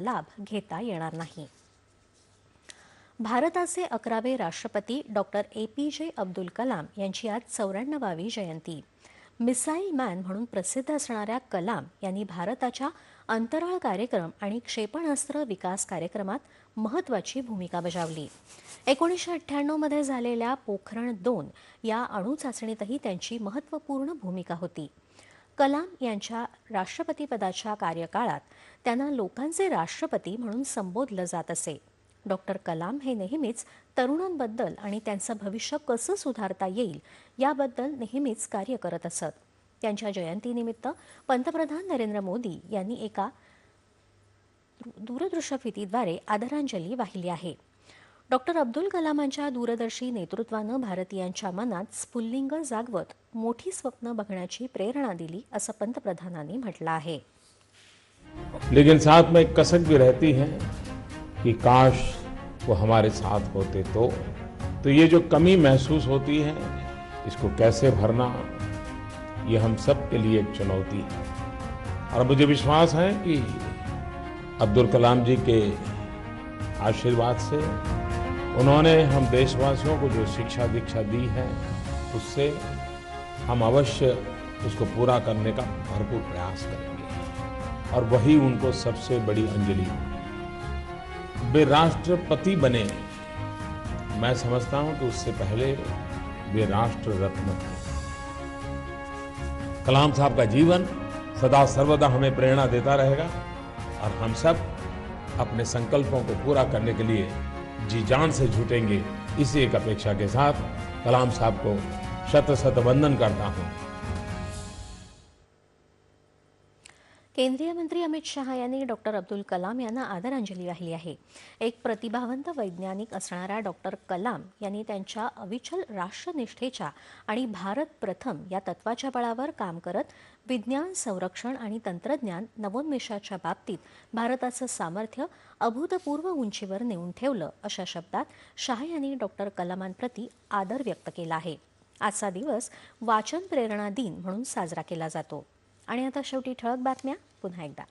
लाभ घेता येणार नाही. भारताचे अकरावे राष्ट्रपती डॉक्टर ए पी जे अब्दुल कलाम यांची आज चौऱ्याण्णवावी जयंती. मिसाईल मॅन म्हणून प्रसिद्ध असणाऱ्या कलाम यांनी भारताच्या अंतराळ कार्यक्रम आणि क्षेपणास्त्र विकास कार्यक्रमात महत्त्वाची भूमिका बजावली. एकोणीसशे अठ्ठ्याण्णवमध्ये झालेल्या पोखरण दोन या अणुचाचणीतही त्यांची महत्त्वपूर्ण भूमिका होती. कलाम यांच्या राष्ट्रपतीपदाच्या कार्यकाळात त्यांना लोकांचे राष्ट्रपती म्हणून संबोधलं जात असे. डॉक्टर कलाम हे नेहमीच तरुणांबद्दल आणि त्यांचं भविष्य कसं सुधारता येईल याबद्दल नेहमीच कार्य करत असत. त्यांच्या जयंतीनिमित्त पंतप्रधान नरेंद्र मोदी यांनी एका दूरदृश्यफितीद्वारे आदरांजली वाहिली आहे. डॉक्टर अब्दुल कलामांच्या दूरदर्शी नेतृत्वानं भारतीयांच्या मनात स्फुल्लिंग जागवत, मोठी स्वप्न बघण्याची प्रेरणा दिली असं पंतप्रधानांनी म्हटलं आहे. लेकिन साथ में एक कसक भी रहती है कि काश वो हमारे साथ होते तो। तो ये जो कमी महसूस होती है, इसको कैसे भरना, ये हम सब के लिए एक चुनौती है। और मुझे विश्वास है कि अब्दुल कलाम जी के आशीर्वाद से उन्होंने हम देशवासियों को जो शिक्षा दीक्षा दी है, उससे हम अवश्य उसको पूरा करने का भरपूर प्रयास करेंगे। और वही उनको सबसे बड़ी अंजलि। वे राष्ट्रपति बने। मैं समझता हूँ कि उससे पहले वे राष्ट्र रत्न थे। कलाम साहब का जीवन सदा सर्वदा हमें प्रेरणा देता रहेगा और हम सब अपने संकल्पों को पूरा करने के लिए जी जान से जुटेंगे इसी एक अपेक्षा के साथ कलाम साहब को शत शत वंदन करता हूं। केंद्रीय मंत्री अमित शहा यांनी डॉक्टर अब्दुल कलाम यांना आदरांजली वाहिली आहे. एक प्रतिभावंत वैज्ञानिक असणाऱ्या डॉक्टर कलाम यांनी त्यांच्या अविचल राष्ट्रनिष्ठेच्या आणि भारत प्रथम या तत्वाच्या बळावर काम करत विज्ञान संरक्षण आणि तंत्रज्ञान नवोन्मेषाच्या बाबतीत भारताचं सामर्थ्य अभूतपूर्व उंचीवर नेऊन ठेवलं अशा शब्दात शहा यांनी डॉक्टर कलामांप्रती आदर व्यक्त केला आहे. आजचा दिवस वाचन प्रेरणा दिन म्हणून साजरा केला जातो. आणि आता शेवटी ठळक बातम्या पुन्हा एकदा.